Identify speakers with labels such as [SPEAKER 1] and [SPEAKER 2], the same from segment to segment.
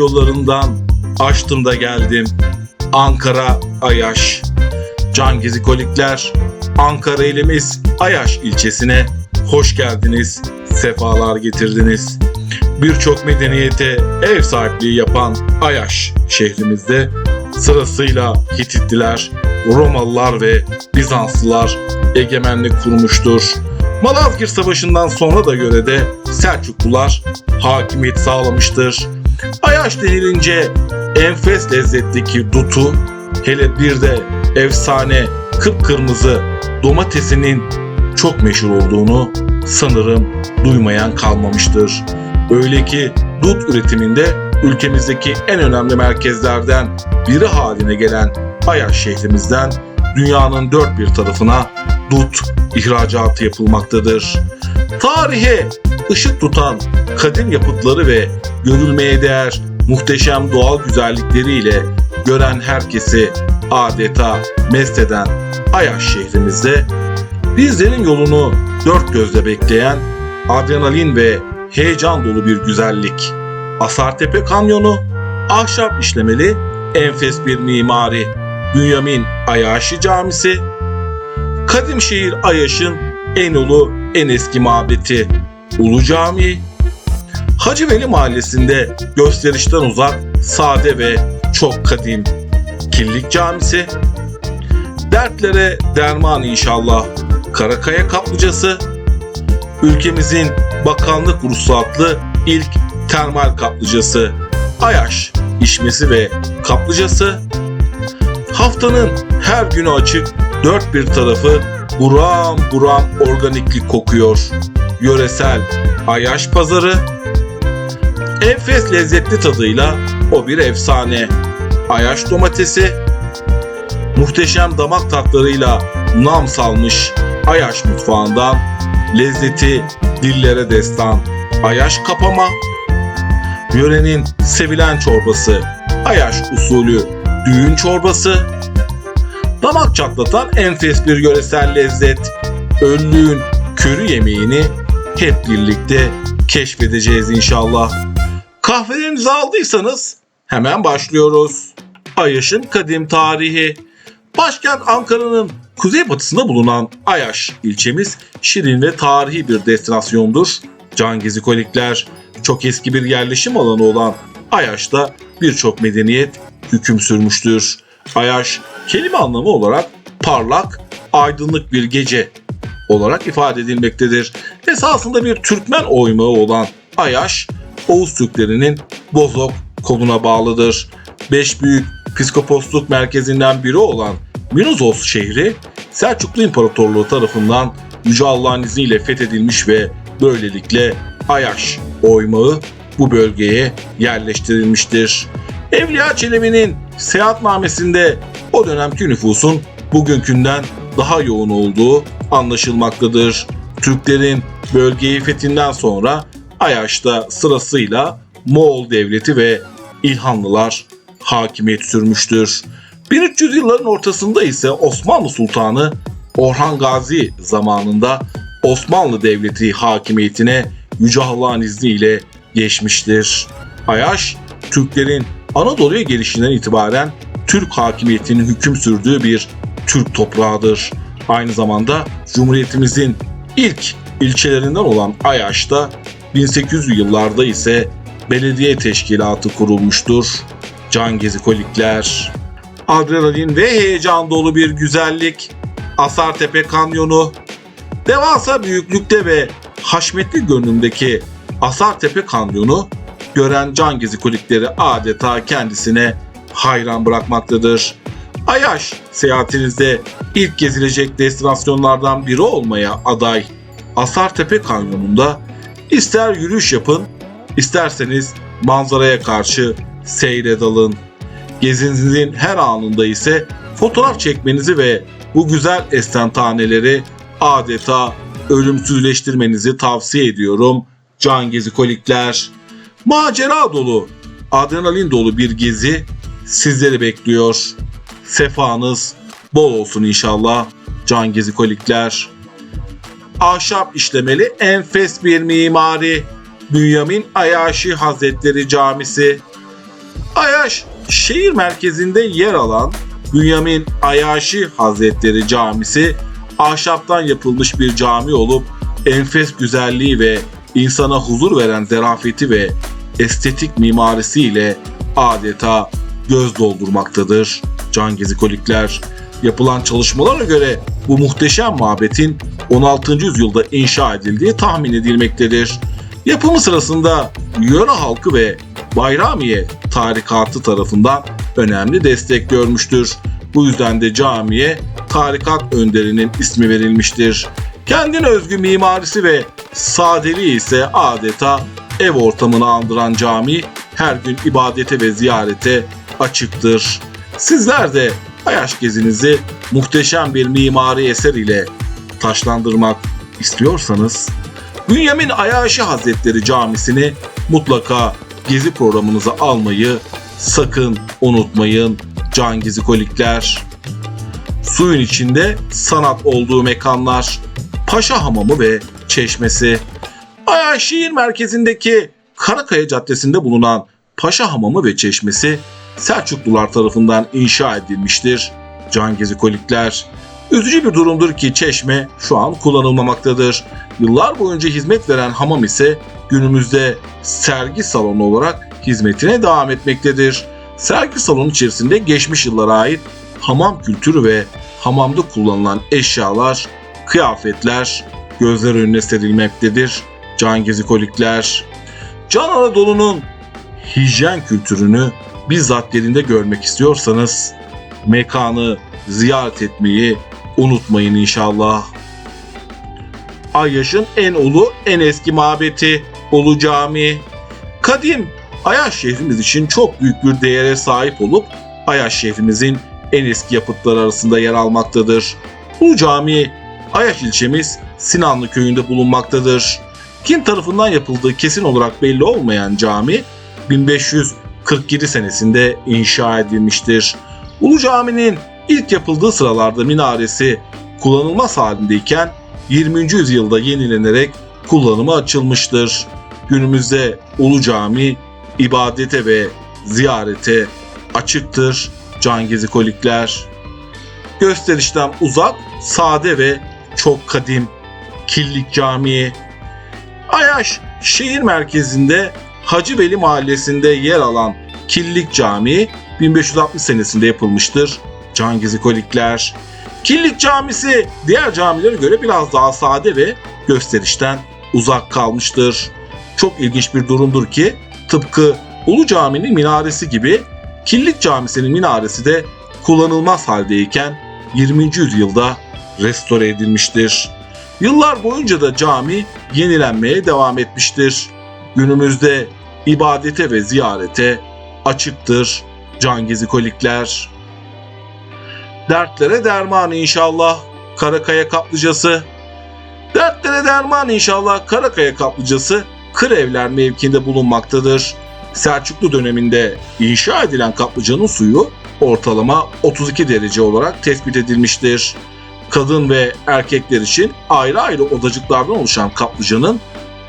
[SPEAKER 1] yollarından açtım da geldim. Ankara Ayaş. Can Gezikolikler, Ankara ilimiz Ayaş ilçesine hoş geldiniz, sefalar getirdiniz. Birçok medeniyete ev sahipliği yapan Ayaş şehrimizde sırasıyla Hititliler, Romalılar ve Bizanslılar egemenlik kurmuştur. Malazgirt Savaşı'ndan sonra da yörede Selçuklular hakimiyet sağlamıştır. Ayaş denilince enfes lezzetteki dutu, hele bir de efsane kıpkırmızı domatesinin çok meşhur olduğunu sanırım duymayan kalmamıştır. Öyle ki dut üretiminde ülkemizdeki en önemli merkezlerden biri haline gelen Ayaş şehrimizden dünyanın dört bir tarafına dut ihracatı yapılmaktadır. Tarihe ışık tutan kadim yapıtları ve görülmeye değer muhteşem doğal güzellikleriyle gören herkesi adeta mest eden Ayaş şehrimizde bizlerin yolunu dört gözle bekleyen adrenalin ve heyecan dolu bir güzellik. Asartepe Kanyonu, ahşap işlemeli enfes bir mimari, Bünyamin Ayaşi Camisi, Kadimşehir Ayaş'ın en ulu en eski mabeti Ulu Camii, Hacı Veli Mahallesi'nde gösterişten uzak, sade ve çok kadim Killik Camisi, Dertlere derman inşallah Karakaya Kaplıcası, ülkemizin bakanlık ruhsatlı ilk termal kaplıcası Ayaş İşmesi ve Kaplıcası, haftanın her günü açık dört bir tarafı buram buram organiklik kokuyor. Yöresel Ayaş Pazarı, enfes lezzetli tadıyla o bir efsane. Ayaş domatesi, muhteşem damak tatlarıyla nam salmış Ayaş mutfağından lezzeti dillere destan Ayaş kapama, yörenin sevilen çorbası Ayaş usulü düğün çorbası, damak çatlatan enfes bir yöresel lezzet, önlüğün körü yemeğini hep birlikte keşfedeceğiz inşallah. Kahvelerinizi aldıysanız hemen başlıyoruz. Ayaş'ın kadim tarihi. Başkent Ankara'nın kuzeybatısında bulunan Ayaş ilçemiz şirin ve tarihi bir destinasyondur. Can Gezikolikler çok eski bir yerleşim alanı olan Ayaş'ta birçok medeniyet hüküm sürmüştür. Ayaş kelime anlamı olarak parlak, aydınlık bir gece olarak ifade edilmektedir. Esasında bir Türkmen oymağı olan Ayaş, Oğuz Türklerinin Bozok koluna bağlıdır. Beş büyük psikoposluk merkezinden biri olan Minozos şehri Selçuklu İmparatorluğu tarafından Yüce Allah'ın izniyle fethedilmiş ve böylelikle Ayaş oymağı bu bölgeye yerleştirilmiştir. Evliya Çelebi'nin seyahatnamesinde o dönemki nüfusun bugünkünden daha yoğun olduğu anlaşılmaktadır. Türklerin bölgeyi fethinden sonra Ayaş'ta sırasıyla Moğol Devleti ve İlhanlılar hakimiyet sürmüştür. 1300 yılların ortasında ise Osmanlı Sultanı Orhan Gazi zamanında Osmanlı Devleti hakimiyetine Yüce Allah'ın izniyle geçmiştir. Ayaş, Türklerin Anadolu'ya gelişinden itibaren Türk hakimiyetinin hüküm sürdüğü bir Türk toprağıdır. Aynı zamanda Cumhuriyetimizin ilk ilçelerinden olan Ayaş'ta 1800'lü yıllarda ise belediye teşkilatı kurulmuştur. Can Gezikolikler, adrenalin ve heyecan dolu bir güzellik, Asartepe Kanyonu, devasa büyüklükte ve haşmetli görünümdeki Asartepe Kanyonu gören can gezikolikleri adeta kendisine hayran bırakmaktadır. Ayaş seyahatinizde ilk gezilecek destinasyonlardan biri olmaya aday Asartepe Kanyonu'nda ister yürüyüş yapın, isterseniz manzaraya karşı seyre dalın. Gezinizin her anında ise fotoğraf çekmenizi ve bu güzel estantaneleri adeta ölümsüzleştirmenizi tavsiye ediyorum. Can Gezikolikler. Macera dolu, adrenalin dolu bir gezi sizleri bekliyor. Sefanız bol olsun inşallah. Can Gezikolikler. Ahşap işlemeli enfes bir mimari. Bünyamin Ayaşi Hazretleri Camisi. Ayaş, şehir merkezinde yer alan Bünyamin Ayaşi Hazretleri Camisi ahşaptan yapılmış bir cami olup enfes güzelliği ve insana huzur veren zerafeti ve estetik mimarisiyle adeta göz doldurmaktadır. Can Gezikolikler yapılan çalışmalara göre bu muhteşem mabetin 16. yüzyılda inşa edildiği tahmin edilmektedir. Yapımı sırasında yöre halkı ve Bayramiye tarikatı tarafından önemli destek görmüştür. Bu yüzden de camiye tarikat önderinin ismi verilmiştir. Kendine özgü mimarisi ve sadeliği ise adeta ev ortamını andıran cami her gün ibadete ve ziyarete açıktır. Sizler de Ayaş gezinizi muhteşem bir mimari eser ile taşlandırmak istiyorsanız Bünyamin Ayaşi Hazretleri Camisi'ni mutlaka gezi programınıza almayı sakın unutmayın can gizikolikler. Suyun içinde sanat olduğu mekanlar, Paşa Hamamı ve Çeşmesi. Ayaş şehir merkezindeki Karakaya Caddesi'nde bulunan Paşa Hamamı ve Çeşmesi Selçuklular tarafından inşa edilmiştir. Can gizikolikler. Üzücü bir durumdur ki çeşme şu an kullanılmamaktadır. Yıllar boyunca hizmet veren hamam ise günümüzde sergi salonu olarak hizmetine devam etmektedir. Sergi salonu içerisinde geçmiş yıllara ait hamam kültürü ve hamamda kullanılan eşyalar, kıyafetler gözler önüne serilmektedir. Can gezikolikler. Can Anadolu'nun hijyen kültürünü bizzat yerinde görmek istiyorsanız mekanı ziyaret etmeyi unutmayın inşallah. Ayyaş'ın en ulu, en eski mabeti Ulu Cami. Kadim Ayaş şehrimiz için çok büyük bir değere sahip olup Ayaş şehrimizin en eski yapıtları arasında yer almaktadır. Ulu Cami Ayaş ilçemiz Sinanlı köyünde bulunmaktadır. Kim tarafından yapıldığı kesin olarak belli olmayan cami 1547 senesinde inşa edilmiştir. Ulu Cami'nin ilk yapıldığı sıralarda minaresi kullanılmaz halindeyken 20. yüzyılda yenilenerek kullanıma açılmıştır. Günümüzde Ulu Cami ibadete ve ziyarete açıktır. Can gezikolikler. Gösterişten uzak, sade ve çok kadim Killik Camii. Ayaş şehir merkezinde Hacı Veli mahallesinde yer alan Killik Camii 1560 senesinde yapılmıştır. Can gezikolikler. Killik Camisi diğer camilere göre biraz daha sade ve gösterişten uzak kalmıştır. Çok ilginç bir durumdur ki tıpkı Ulu Cami'nin minaresi gibi Killik Camisi'nin minaresi de kullanılmaz haldeyken 20. yüzyılda restore edilmiştir. Yıllar boyunca da cami yenilenmeye devam etmiştir. Günümüzde ibadete ve ziyarete açıktır can gezikolikler. Dertlere derman inşallah Karakaya kaplıcası. Dertlere derman inşallah Karakaya kaplıcası Kırevler mevkinde bulunmaktadır. Selçuklu döneminde inşa edilen kaplıcanın suyu ortalama 32 derece olarak tespit edilmiştir. Kadın ve erkekler için ayrı ayrı odacıklardan oluşan kaplıcanın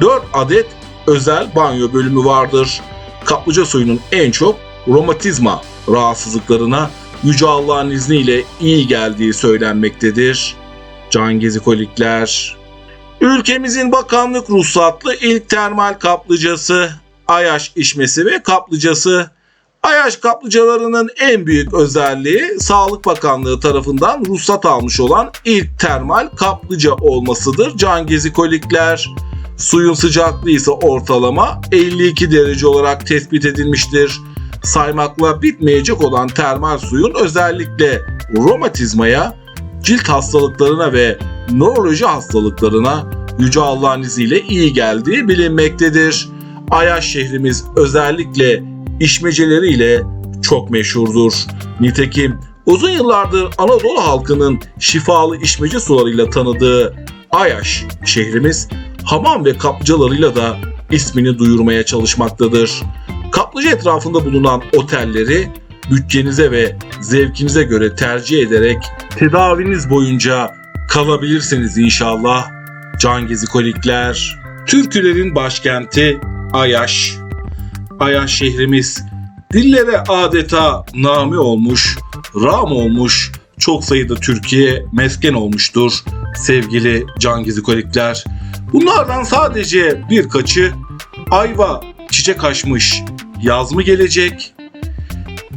[SPEAKER 1] 4 adet özel banyo bölümü vardır. Kaplıca suyunun en çok romatizma rahatsızlıklarına Yüce Allah'ın izniyle iyi geldiği söylenmektedir. Can gezikolikler. Ülkemizin bakanlık ruhsatlı ilk termal kaplıcası Ayaş İşmesi ve kaplıcası. Ayaş kaplıcalarının en büyük özelliği Sağlık Bakanlığı tarafından ruhsat almış olan ilk termal kaplıca olmasıdır. Can gezikolikler. Suyun sıcaklığı ise ortalama 52 derece olarak tespit edilmiştir. Saymakla bitmeyecek olan termal suyun özellikle romatizmaya, cilt hastalıklarına ve nöroloji hastalıklarına Yüce Allah'ın izniyle iyi geldiği bilinmektedir. Ayaş şehrimiz özellikle işmeceleriyle çok meşhurdur. Nitekim uzun yıllardır Anadolu halkının şifalı işmece sularıyla tanıdığı Ayaş şehrimiz hamam ve kaplıcalarıyla da ismini duyurmaya çalışmaktadır. Kaplıca etrafında bulunan otelleri bütçenize ve zevkinize göre tercih ederek tedaviniz boyunca kalabilirsiniz inşallah. Can gezikolikler. Türkülerin başkenti Ayaş. Ayaş şehrimiz dillere adeta nami olmuş, ram olmuş, çok sayıda Türkiye mesken olmuştur sevgili can gizikolikler. Bunlardan sadece birkaçı ayva çiçek açmış, yaz mı gelecek?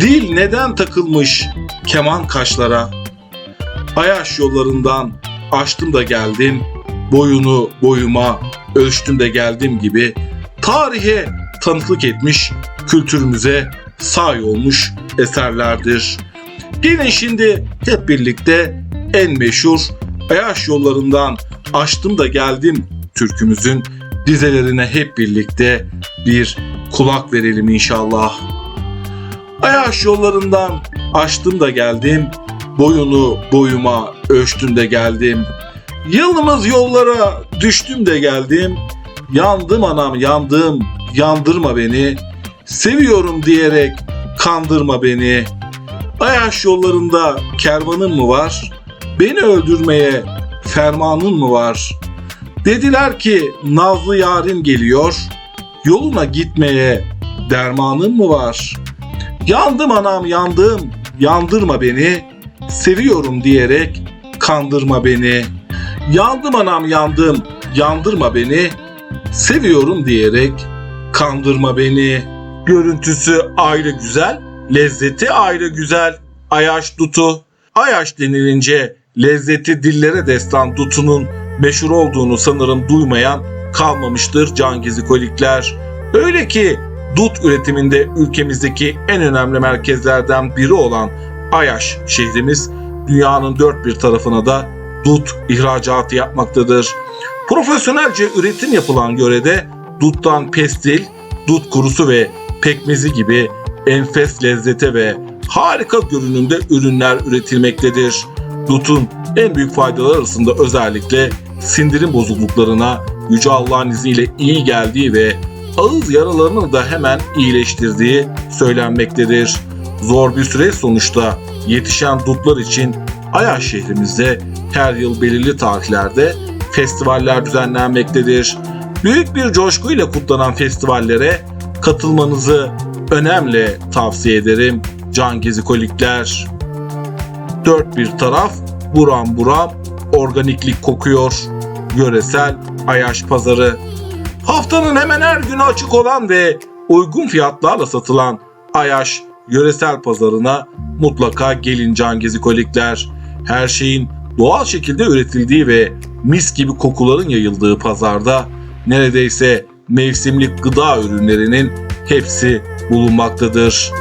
[SPEAKER 1] Dil neden takılmış keman kaşlara? Ayaş yollarından açtım da geldim, boyunu boyuma ölçtüm de geldim gibi tarihe tanıklık etmiş, kültürümüze say olmuş eserlerdir. Gelin şimdi hep birlikte en meşhur Ayaş yollarından açtım da geldim türkümüzün dizelerine hep birlikte bir kulak verelim inşallah. Ayaş yollarından açtım da geldim, boyunu boyuma ölçtüm de geldim. Yılmaz yollara düştüm de geldim, yandım anam yandım, yandırma beni, seviyorum diyerek kandırma beni. Ayaş yollarında kervanın mı var? Beni öldürmeye fermanın mı var? Dediler ki nazlı yarim geliyor, yoluna gitmeye dermanın mı var? Yandım anam yandım, yandırma beni, seviyorum diyerek kandırma beni. Yandım anam yandım, yandırma beni, seviyorum diyerek kandırma beni. Görüntüsü ayrı güzel, lezzeti ayrı güzel. Ayaş dutu. Ayaş denilince lezzeti dillere destan dutunun meşhur olduğunu sanırım duymayan kalmamıştır can gizikolikler. Öyle ki dut üretiminde ülkemizdeki en önemli merkezlerden biri olan Ayaş şehrimiz dünyanın dört bir tarafına da dut ihracatı yapmaktadır. Profesyonelce üretim yapılan yörede duttan pestil, dut kurusu ve pekmezi gibi enfes lezzete ve harika görünümde ürünler üretilmektedir. Dutun en büyük faydaları arasında özellikle sindirim bozukluklarına Yüce Allah'ın izniyle iyi geldiği ve ağız yaralarını da hemen iyileştirdiği söylenmektedir. Zor bir süreç sonuçta yetişen dutlar için Ayaş şehrimizde her yıl belirli tarihlerde festivaller düzenlenmektedir. Büyük bir coşkuyla kutlanan festivallere katılmanızı önemli tavsiye ederim can gezikolikler. Dört bir taraf buram buram organiklik kokuyor. Yöresel Ayaş Pazarı. Haftanın hemen her günü açık olan ve uygun fiyatlarla satılan Ayaş Yöresel Pazarına mutlaka gelin can gezikolikler. Her şeyin doğal şekilde üretildiği ve mis gibi kokuların yayıldığı pazarda neredeyse mevsimlik gıda ürünlerinin hepsi bulunmaktadır.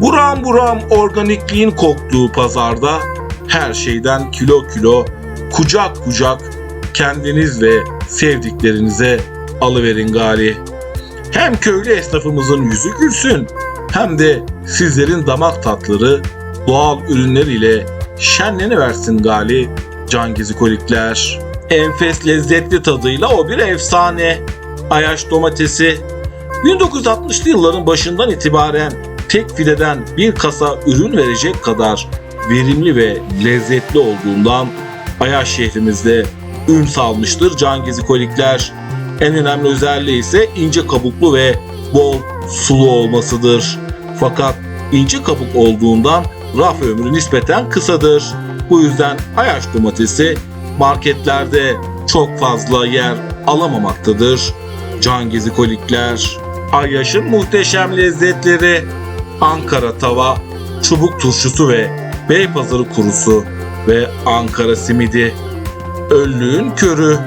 [SPEAKER 1] Buram buram organikliğin koktuğu pazarda her şeyden kilo kilo, kucak kucak kendiniz ve sevdiklerinize alıverin gali. Hem köylü esnafımızın yüzü gülsün hem de sizlerin damak tatları doğal ürünler ile şenleniversin gali can gizikolikler. Enfes lezzetli tadıyla o bir efsane. Ayaş domatesi 1960'lı yılların başından itibaren tek fileden bir kasa ürün verecek kadar verimli ve lezzetli olduğundan Ayaş şehrimizde ün salmıştır can gizikolikler. En önemli özelliği ise ince kabuklu ve bol sulu olmasıdır. Fakat ince kabuk olduğundan raf ömrü nispeten kısadır. Bu yüzden Ayaş domatesi marketlerde çok fazla yer alamamaktadır. Can gizikolikler, Ayaş'ın muhteşem lezzetleri, Ankara tava, çubuk turşusu ve Beypazarı kurusu ve Ankara simidi, Öllüğün körü.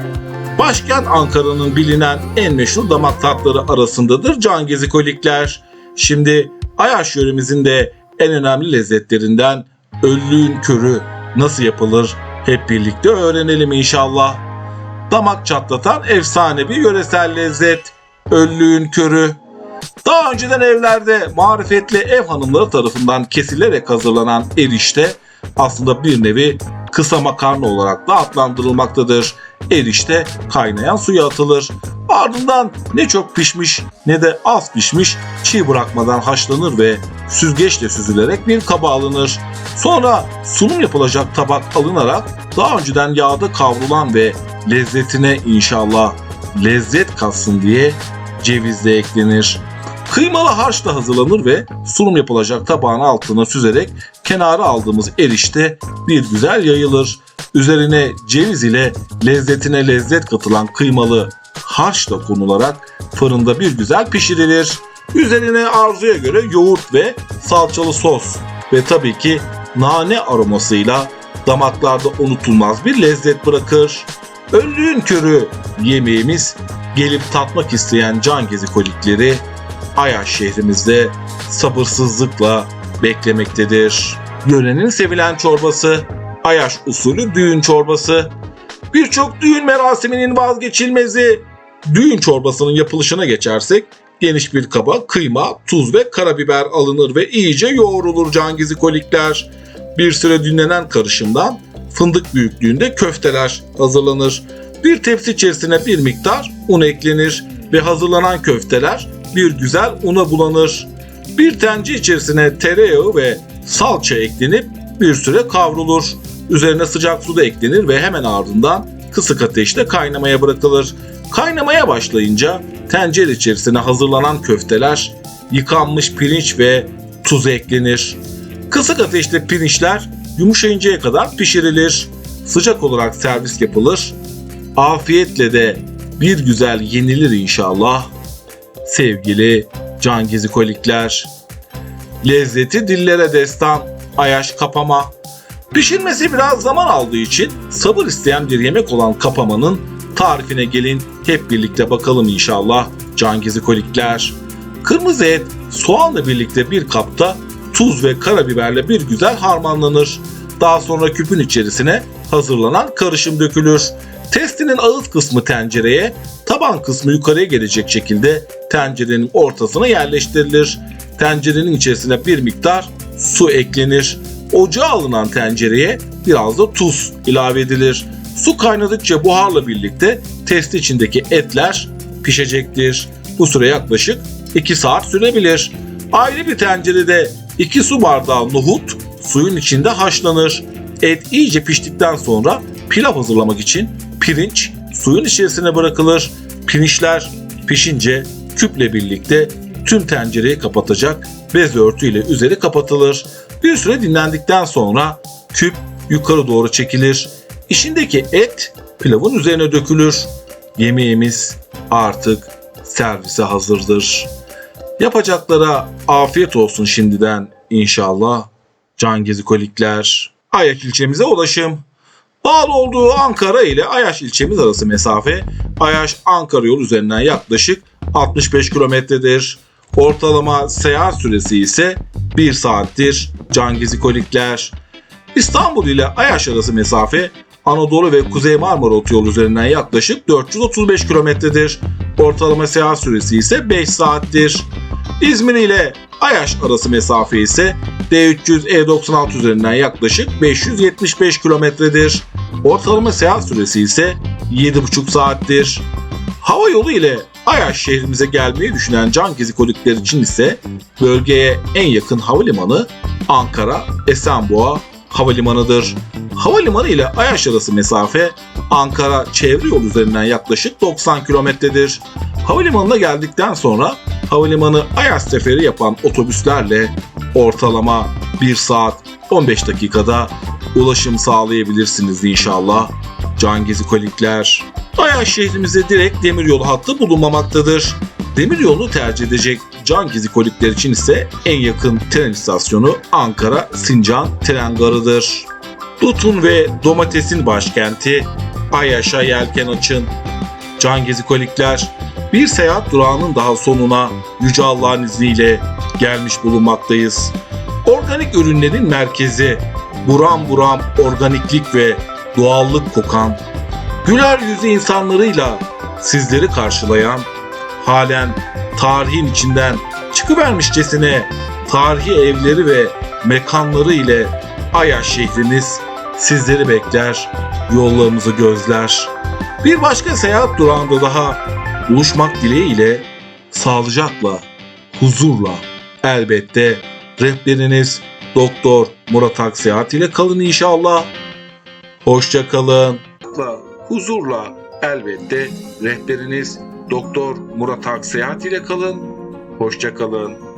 [SPEAKER 1] Başkent Ankara'nın bilinen en meşhur damak tatları arasındadır can gezikolikler. Şimdi Ayaş yöremizin de en önemli lezzetlerinden Öllüğün körü nasıl yapılır hep birlikte öğrenelim inşallah. Damak çatlatan efsane bir yöresel lezzet. Öllüğün körü. Daha önceden evlerde marifetli ev hanımları tarafından kesilerek hazırlanan erişte aslında bir nevi kısa makarna olarak da adlandırılmaktadır. Erişte kaynayan suya atılır. Ardından ne çok pişmiş ne de az pişmiş çiğ bırakmadan haşlanır ve süzgeçle süzülerek bir kaba alınır. Sonra sunum yapılacak tabak alınarak daha önceden yağda kavrulan ve lezzetine inşallah lezzet katsın diye ceviz de eklenir. Kıymalı harç da hazırlanır ve sunum yapılacak tabağın altına süzerek kenara aldığımız erişte bir güzel yayılır. Üzerine ceviz ile lezzetine lezzet katılan kıymalı harç da konularak fırında bir güzel pişirilir. Üzerine arzuya göre yoğurt ve salçalı sos ve tabii ki nane aromasıyla damaklarda unutulmaz bir lezzet bırakır. Öllüğün körü yemeğimiz gelip tatmak isteyen can gezikolikleri Ayaş şehrimizde sabırsızlıkla beklemektedir. Yörenin sevilen çorbası, Ayaş usulü düğün çorbası. Birçok düğün merasiminin vazgeçilmezi. Düğün çorbasının yapılışına geçersek geniş bir kaba kıyma, tuz ve karabiber alınır ve iyice yoğrulur cangizikolikler. Bir süre dinlenen karışımdan fındık büyüklüğünde köfteler hazırlanır. Bir tepsi içerisine bir miktar un eklenir ve hazırlanan köfteler bir güzel una bulanır. Bir tencere içerisine tereyağı ve salça eklenip bir süre kavrulur. Üzerine sıcak su da eklenir ve hemen ardından kısık ateşte kaynamaya bırakılır. Kaynamaya başlayınca tencere içerisine hazırlanan köfteler, yıkanmış pirinç ve tuz eklenir. Kısık ateşte pirinçler yumuşayıncaya kadar pişirilir. Sıcak olarak servis yapılır. Afiyetle de bir güzel yenilir inşallah. Sevgili can gezikolikler. Lezzeti dillere destan, ayaş kapama. Pişirmesi biraz zaman aldığı için sabır isteyen bir yemek olan kapamanın tarifine gelin hep birlikte bakalım inşallah can gezikolikler. Kırmızı et soğanla birlikte bir kapta tuz ve karabiberle bir güzel harmanlanır. Daha sonra küpün içerisine hazırlanan karışım dökülür. Testinin ağız kısmı tencereye, taban kısmı yukarıya gelecek şekilde tencerenin ortasına yerleştirilir. Tencerenin içerisine bir miktar su eklenir. Ocağa alınan tencereye biraz da tuz ilave edilir. Su kaynadıkça buharla birlikte testi içindeki etler pişecektir. Bu süre yaklaşık 2 saat sürebilir. Ayrı bir tencerede 2 su bardağı nohut suyun içinde haşlanır. Et iyice piştikten sonra pilav hazırlamak için pirinç suyun içerisine bırakılır. Pirinçler pişince küple birlikte tüm tencereyi kapatacak bez örtüyle üzeri kapatılır. Bir süre dinlendikten sonra küp yukarı doğru çekilir. İçindeki et pilavın üzerine dökülür. Yemeğimiz artık servise hazırdır. Yapacaklara afiyet olsun şimdiden inşallah. Can gezikolikler. Ayak ilçemize ulaşım. Bağlı olduğu Ankara ile Ayaş ilçemiz arası mesafe Ayaş Ankara yolu üzerinden yaklaşık 65 kilometredir. Ortalama seyahat süresi ise 1 saattir. Can gezikolikler. İstanbul ile Ayaş arası mesafe Anadolu ve Kuzey Marmara Otoyolu üzerinden yaklaşık 435 kilometredir. Ortalama seyahat süresi ise 5 saattir. İzmir ile Ayaş arası mesafe ise D300 E96 üzerinden yaklaşık 575 kilometredir. Ortalama seyahat süresi ise 7,5 saattir. Hava yolu ile Ayaş şehrimize gelmeyi düşünen can gezikolikler için ise bölgeye en yakın havalimanı Ankara Esenboğa Havalimanı'dır. Havalimanı ile Ayaş arası mesafe Ankara çevre yolu üzerinden yaklaşık 90 kilometredir. Havalimanına geldikten sonra havalimanı Ayaş seferi yapan otobüslerle ortalama 1 saat 15 dakikada ulaşım sağlayabilirsiniz inşallah. Can gezikolikler. Ayaş şehrimize direkt demiryolu hattı bulunmamaktadır. Demiryolunu tercih edecek can gezikolikler için ise en yakın tren istasyonu Ankara Sincan Tren Garı'dır. Dutun ve domatesin başkenti Ayaş'a yelken açın. Can gezikolikler bir seyahat durağının daha sonuna Yüce Allah'ın izniyle gelmiş bulunmaktayız. Organik ürünlerin merkezi, buram buram organiklik ve doğallık kokan, güler yüzlü insanlarıyla sizleri karşılayan, halen tarihin içinden çıkıvermişçesine tarihi evleri ve mekanları ile Ayaş şehrimiz sizleri bekler, yollarınızı gözler. Bir başka seyahat durağında daha buluşmak dileğiyle sağlıcakla, huzurla elbette rehberiniz Doktor Murat Aksehat ile kalın inşallah. Hoşça kalın. Huzurla elbette rehberiniz Doktor Murat Aksehat ile kalın. Hoşçakalın.